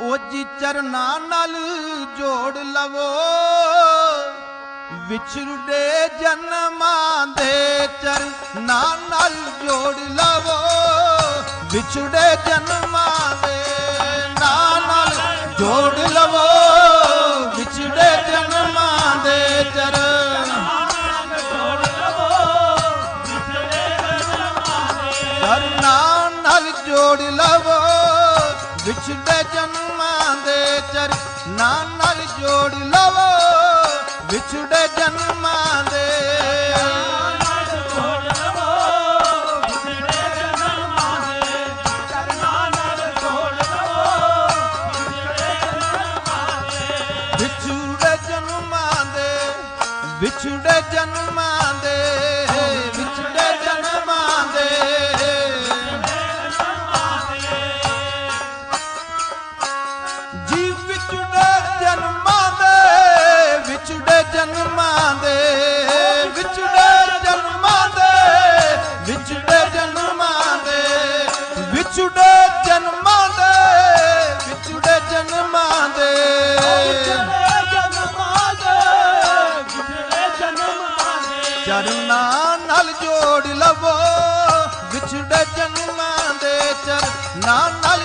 ਉਹ ਜੀ ਚਰਨਾਂ ਨਾਲ ਜੋੜ ਲਵੋ। ਵਿਛੜਦੇ ਜਨਮਾਂ ਦੇ ਚਰਨਾ ਨਾਲ ਜੋੜ ਲਵੋ। ਵਿਛੜੇ ਜਨਮਾਂ ਦੇ ਨਾਂ ਨਾਲ ਜੋੜ ਲਵੋ। ਵਿਛੜੇ ਜਨਮਾਂ ਦੇ ਚਰਨ ਚਰਨਾਂ ਨਾਲ ਜੋੜ ਲਵੋ। ਵਿਛੜੇ ਦੇ ਚਰਨਾਂ ਨਾਲ ਜੋੜ ਲਵੋ ਵਿਛੜੇ ਜਨਮਾਂ ਦੇ। ਵਿਛੜੇ ਜਨਮਾਂ ਦੇ ਵਿਛੜੇ ਜਨਮਾਂ ਦੇ। ਵਿਛੜੇ ਜਨਮਾਂ ਦੇ, ਵਿਛੜੇ ਜਨਮਾਂ ਦੇ। ਚਰਨਾਂ ਨਾਲ ਜੋੜ ਲਵੋ, ਵਿਛੜੇ ਜਨਮਾਂ ਦੇ ਚਰਨਾਂ ਨਾਲ